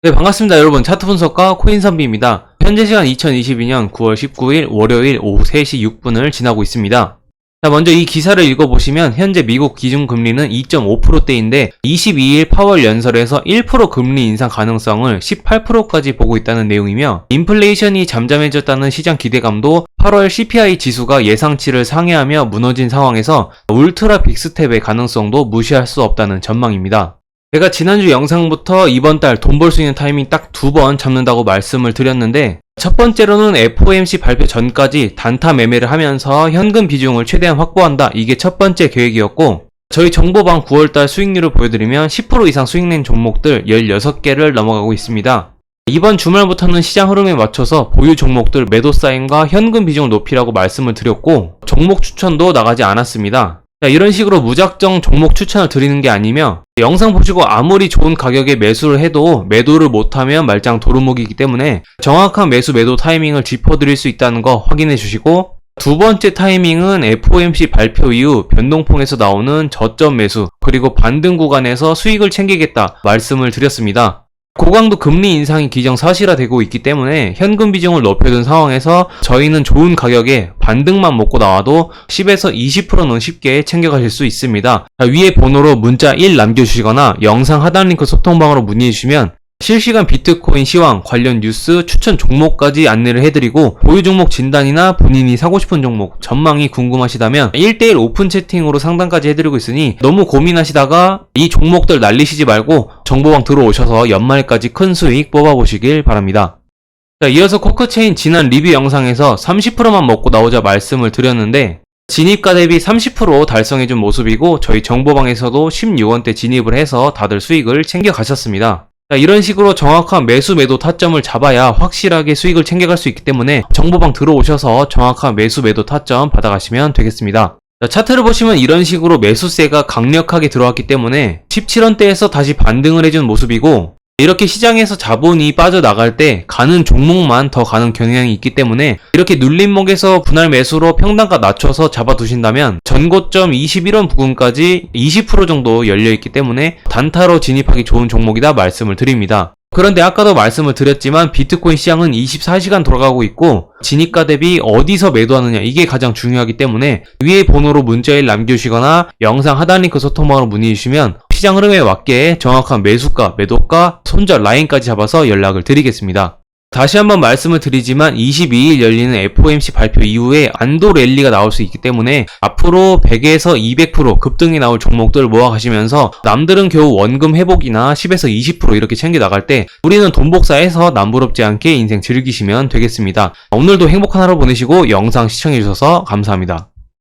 네, 반갑습니다. 여러분. 차트 분석가 코인선비입니다. 현재 시간 2022년 9월 19일 월요일 오후 3시 6분을 지나고 있습니다. 자, 먼저 이 기사를 읽어보시면 현재 미국 기준금리는 2.5%대인데 22일 파월 연설에서 1% 금리 인상 가능성을 18%까지 보고 있다는 내용이며 인플레이션이 잠잠해졌다는 시장 기대감도 8월 CPI 지수가 예상치를 상회하며 무너진 상황에서 울트라 빅스텝의 가능성도 무시할 수 없다는 전망입니다. 제가 지난주 영상부터 이번 달 돈 벌 수 있는 타이밍 딱 두 번 잡는다고 말씀을 드렸는데 첫 번째로는 FOMC 발표 전까지 단타 매매를 하면서 현금 비중을 최대한 확보한다. 이게 첫 번째 계획이었고 저희 정보방 9월달 수익률을 보여드리면 10% 이상 수익낸 종목들 16개를 넘어가고 있습니다. 이번 주말부터는 시장 흐름에 맞춰서 보유 종목들 매도 사인과 현금 비중을 높이라고 말씀을 드렸고 종목 추천도 나가지 않았습니다. 자, 이런 식으로 무작정 종목 추천을 드리는 게 아니며 영상 보시고 아무리 좋은 가격에 매수를 해도 매도를 못하면 말짱 도루묵이기 때문에 정확한 매수 매도 타이밍을 짚어드릴 수 있다는 거 확인해 주시고 두 번째 타이밍은 FOMC 발표 이후 변동폭에서 나오는 저점 매수 그리고 반등 구간에서 수익을 챙기겠다 말씀을 드렸습니다. 고강도 금리 인상이 기정사실화되고 있기 때문에 현금 비중을 높여둔 상황에서 저희는 좋은 가격에 반등만 먹고 나와도 10에서 20%는 쉽게 챙겨가실 수 있습니다. 자, 위에 번호로 문자 1 남겨주시거나 영상 하단 링크 소통방으로 문의해주시면 실시간 비트코인 시황 관련 뉴스 추천 종목까지 안내를 해드리고 보유 종목 진단이나 본인이 사고 싶은 종목 전망이 궁금하시다면 1대1 오픈 채팅으로 상담까지 해드리고 있으니 너무 고민하시다가 이 종목들 날리시지 말고 정보방 들어오셔서 연말까지 큰 수익 뽑아보시길 바랍니다. 자, 이어서 코크체인 지난 리뷰 영상에서 30%만 먹고 나오자 말씀을 드렸는데 진입가 대비 30% 달성해준 모습이고 저희 정보방에서도 16원대 진입을 해서 다들 수익을 챙겨 가셨습니다. 자, 이런 식으로 정확한 매수 매도 타점을 잡아야 확실하게 수익을 챙겨갈 수 있기 때문에 정보방 들어오셔서 정확한 매수 매도 타점 받아가시면 되겠습니다. 자, 차트를 보시면 이런 식으로 매수세가 강력하게 들어왔기 때문에 17원대에서 다시 반등을 해준 모습이고 이렇게 시장에서 자본이 빠져나갈 때 가는 종목만 더 가는 경향이 있기 때문에 이렇게 눌림목에서 분할 매수로 평단가 낮춰서 잡아두신다면 전고점 21원 부근까지 20% 정도 열려있기 때문에 단타로 진입하기 좋은 종목이다 말씀을 드립니다. 그런데 아까도 말씀을 드렸지만 비트코인 시장은 24시간 돌아가고 있고 진입가 대비 어디서 매도하느냐 이게 가장 중요하기 때문에 위에 번호로 문자일 남겨주시거나 영상 하단 링크 소통방으로 문의 주시면 시장 흐름에 맞게 정확한 매수가, 매도가, 손절 라인까지 잡아서 연락을 드리겠습니다. 다시 한번 말씀을 드리지만 22일 열리는 FOMC 발표 이후에 안도 랠리가 나올 수 있기 때문에 앞으로 100에서 200% 급등이 나올 종목들 모아가시면서 남들은 겨우 원금 회복이나 10에서 20% 이렇게 챙겨 나갈 때 우리는 돈 복사해서 남부럽지 않게 인생 즐기시면 되겠습니다. 오늘도 행복한 하루 보내시고 영상 시청해주셔서 감사합니다.